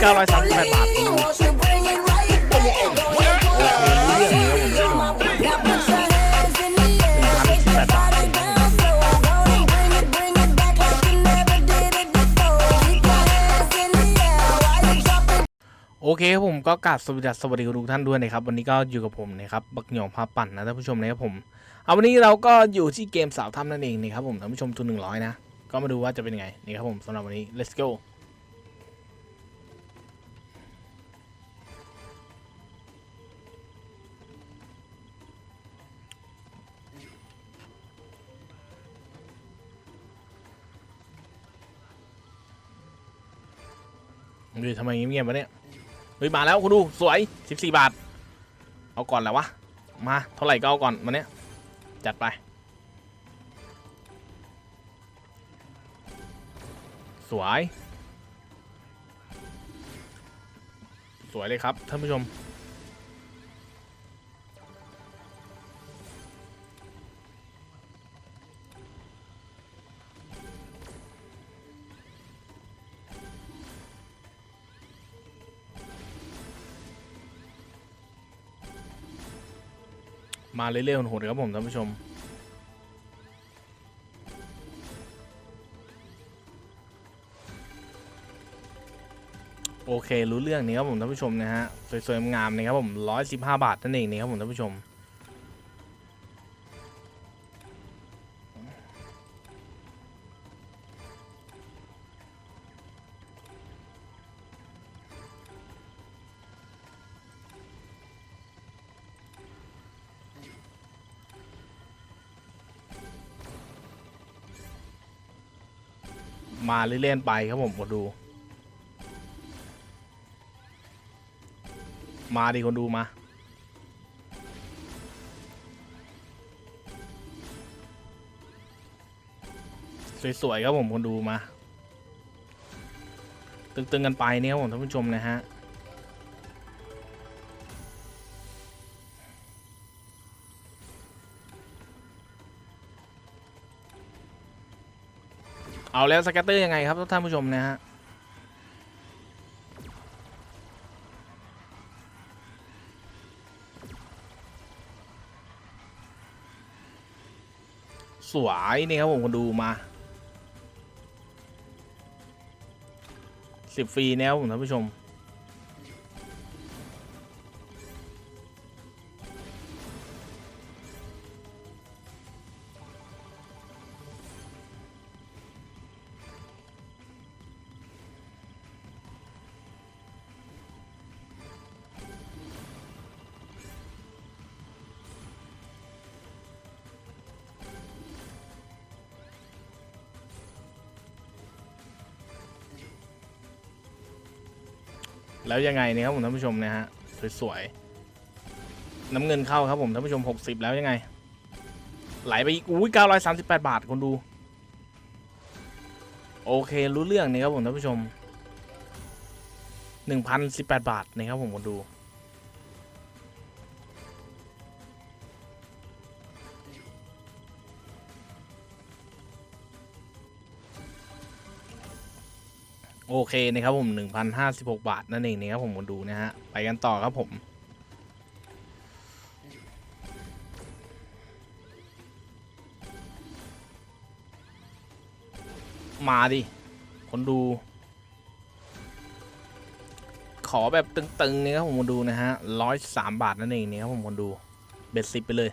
เก้าร้อยสามสิบแบาทโอเคครับผมหนึ่งพันสิบแปดโอเคครับผมก็กราบสวัสดีสวัสดีทุกท่านด้วยนะครับ วันนี้ก็อยู่กับผมนะครับ บักหยองพาปั่นนะท่านผู้ชมนะครับผม เอาวันนี้เราก็อยู่ที่เกมสาวถ้ำนั่นเองนะครับผมท่านผู้ชมทุนหนึ่งร้อยนะ ก็มาดูว่าจะเป็นไงนี่ครับผมสำหรับวันนี้ let's go ดูทำไมเงียบๆวะเนี่ยเฮ้ยมาแล้วคุณดูสวย 14 บาท เอาก่อนแหละวะ มาเท่าไหร่ก็เอาก่อนมาเนี้ยจัดไป สวย สวยเลยครับท่านผู้ชม มาเรื่อยๆโหดๆครับผมท่านผู้ชม โอเครู้เรื่องนี้ครับผมท่านผู้ชมนะฮะสวยๆงามๆนะครับผมร้อยสิบห้าบาทนั่นเองนี่ครับผมท่านผู้ชม มาเรื่อยๆไปครับผมคนดู มาดิคนดูมา สวยๆครับผมคนดูมา ตึงๆกันไปเนี่ยครับผมท่านผู้ชมนะฮะ เอาแล้วสแกตเตอร์ยังไงครับท่านผู้ชมนะฮะสวยนี่ครับผมดูมาสิบฟรีแนวผมท่านผู้ชม แล้วยังไงเนี่ยครับผมท่านผู้ชมนะฮะสวยๆน้ำเงินเข้าครับผมท่านผู้ชม 60 แล้วยังไง ไหลไปอีกอุ้ย938 บาทคนดู โอเครู้เรื่องนี่ครับผมท่านผู้ชม 1,018 บาทนะครับผมคนดู โอเคนะครับผม 1,056 บาท นั่นเองนะครับผมคนดูนะฮะ ไปกันต่อครับผม มาดิ คนดู ขอแบบตึงๆนี่ครับผมคนดูนะฮะร้อยสามบาทนั่นเองนี่ครับผมคนดู เบ็ดสิบไปเลย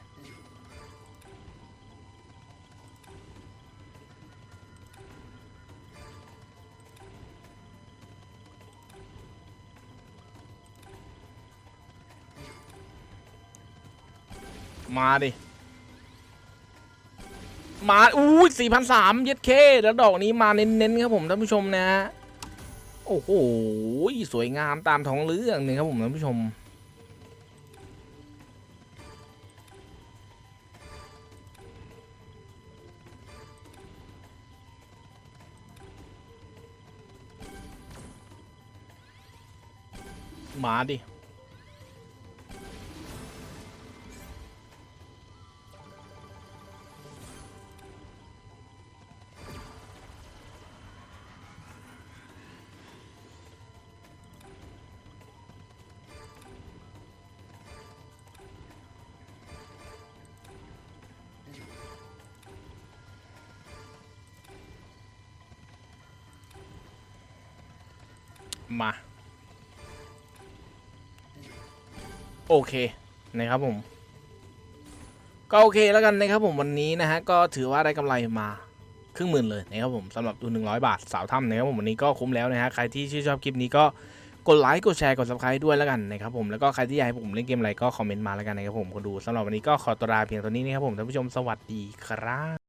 มาดิ มาอู้สี่พันสามเย็ดเคแล้วดอกนี้มาเน้นๆครับผมท่านผู้ชมนะฮะโอ้โห สวยงามตามท้องเรื่องนี่ครับผมท่านผู้ชมมาดิ มา โอเคนะครับผม ก็โอเคแล้วกันนะครับผมวันนี้นะฮะก็ถือว่าได้กำไรมาครึ่งหมื่นเลยนะครับผมสำหรับตัวหนึ่งร้อยบาทสาวถ้ำนะครับผมวันนี้ก็คุ้มแล้วนะฮะใครที่ชื่นชอบคลิปนี้ก็กดไลค์กดแชร์กด subscribe ด้วยแล้วกันนะครับผมแล้วก็ใครที่อยากให้ผมเล่นเกมอะไรก็คอมเมนต์มาแล้วกันนะครับผมคนดูสำหรับวันนี้ก็ขอตัวลาเพียงเท่านี้นะครับผมท่านผู้ชมสวัสดีครับ